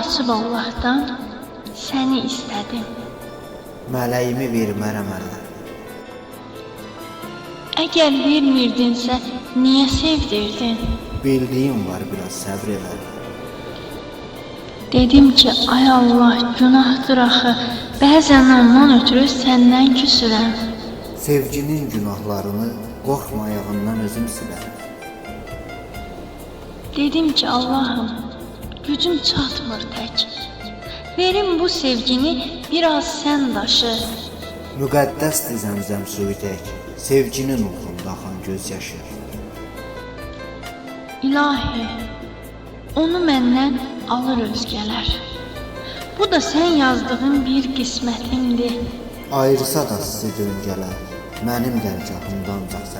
açıb Allahdan səni istədim. Mələyimi vermərəm ələ. Əgər vermirdinsə, niyə sevdirdin? Bildiyim var biraz səbr elə. Dedim ki, ay Allah, günahdır axı. Bəzən ondan ötürü səndən küsürəm. Sevginin günahlarını qorxmayağından özüm silərəm. Dedim ki, Allahım, gücüm çatmır tək. Verim bu sevgini biraz sən daşı. Müqəddəsdir zəmzəm suyu tək. Sevginin uğrunda axan göz yaşı. İlahi, onu məndən alır özgələr. Bu da sən yazdığın bir qismətimdir. Ayrısa da sizi döngələr. Mənim dərgahımdan sənindir.